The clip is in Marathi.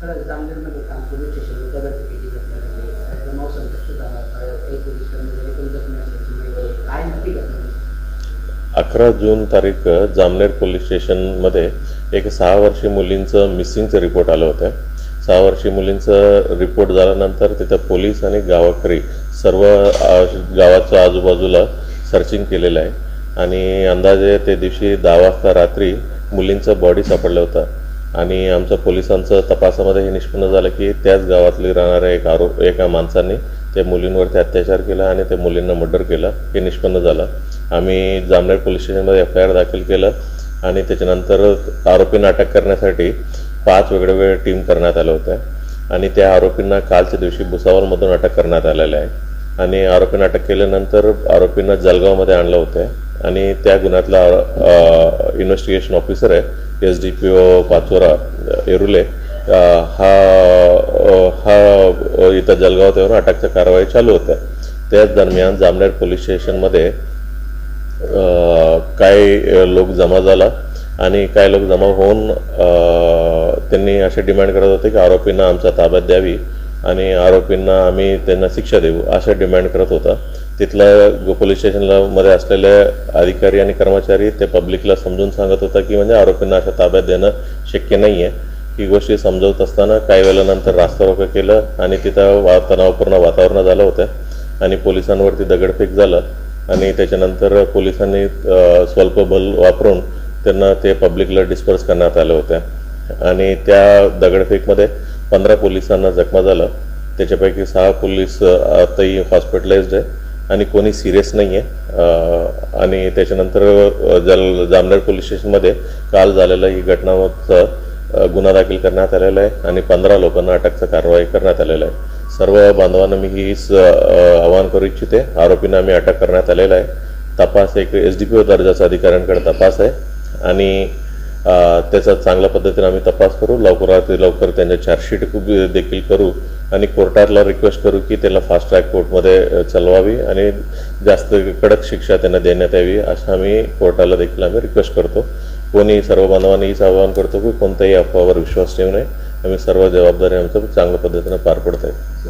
जामनेरमध्ये काल पोलीस स्टेशनवर दगडफेकीची घटना घडली झाला एक माहिती काय नक्की घटना अकरा जून तारीख जामनेर पोलीस स्टेशनमध्ये एक सहा वर्षी मुलींचं मिसिंगचं रिपोर्ट आलं होतं. सहा वर्षी मुलींचं रिपोर्ट झाल्यानंतर तिथं पोलीस आणि गावाकरी सर्व गावाच्या आजूबाजूला सर्चिंग केलेलं आहे. आणि अंदाजे ते दिवशी दहा वाजता रात्री मुलींचं बॉडी सापडलं होतं. आणि आमच्या पोलिसांचं तपासामध्ये हे निष्पन्न झालं की त्याच गावातली राहणाऱ्या एक आरोप एका माणसाने त्या मुलींवरती अत्याचार केला आणि त्या मुलींना मर्डर केलं. हे निष्पन्न झालं. आम्ही जामनेर पोलीस स्टेशनमध्ये एफ आय आर दाखल केलं आणि त्याच्यानंतर आरोपींना अटक करण्यासाठी पाच वेगवेगळ्या टीम करण्यात आल्या होत्या. आणि त्या आरोपींना कालच्या दिवशी भुसावळमधून अटक करण्यात आलेलं आहे. आणि आरोपींना अटक केल्यानंतर आरोपींना जळगावमध्ये आणलं होतं. आणि त्या गुन्ह्यातला इन्व्हेस्टिगेशन ऑफिसर आहे. S D P O Pachora Yerule हा eh, हा eh, इथं जलगाव त्यावर अटकच्या कारवाई चालू होत्या त्याच दरम्यान जामनेर पोलीस स्टेशनमध्ये काही लोक जमा झाला आणि काही लोक जमा होऊन त्यांनी असे डिमांड करत होते की आरोपींना आमच्या ताब्यात द्यावी आणि आरोपींना आम्ही त्यांना शिक्षा देऊ अशा डिमांड करत होता. तिथल्या पोलीस स्टेशनला मध्ये असलेले अधिकारी आणि कर्मचारी ते पब्लिकला समजून सांगत होता की म्हणजे आरोपींना अशा ताब्यात देणं शक्य नाही आहे ही गोष्टी समजवत असताना काही वेळानंतर रास्ता रोको केलं आणि तिथं वा तणावपूर्ण वातावरण झालं होतं. आणि पोलिसांवरती दगडफेक झालं आणि त्याच्यानंतर पोलिसांनी स्वल्प बल वापरून त्यांना ते पब्लिकला डिस्पर्स करण्यात आलं होतं. आणि त्या दगडफेकमध्ये पंधरा पोलिसांना जखमा झालं. त्याच्यापैकी सहा पोलीस आताही हॉस्पिटलाइज्ड आहे. आणि कोणी सिरियस नाही आहे आणि त्याच्यानंतर जल जामनेर पोलीस स्टेशनमध्ये काल झालेलं ही घटनाचं गुन्हा दाखल करण्यात आलेला आहे आणि पंधरा लोकांना अटकचा कारवाई करण्यात आलेलं आहे. सर्व बांधवांना मी हीच आवाहन करू इच्छिते. आरोपींना आम्ही अटक करण्यात आलेला आहे. तपास एक एस डी पी ओ दर्जाचा अधिकाऱ्यांकडे तपास आहे. आणि त्याचा चांगल्या पद्धतीने आम्ही तपास करू. लवकरात लवकर त्यांच्या चार्जशीट देखील करू. आणि कोर्टाला रिक्वेस्ट करू की त्याला फास्ट ट्रॅक कोर्टमध्ये चालवावी आणि जास्त कडक शिक्षा त्यांना देण्यात यावी असं आम्ही कोर्टाला देखील आम्ही रिक्वेस्ट करतो. कोणी सर्व बांधवांनी हीच आवाहन करतो की कोणत्याही अफवावर विश्वास ठेवू नये. आम्ही सर्व जबाबदारी आमचं चांगल्या पद्धतीनं पार पडत आहे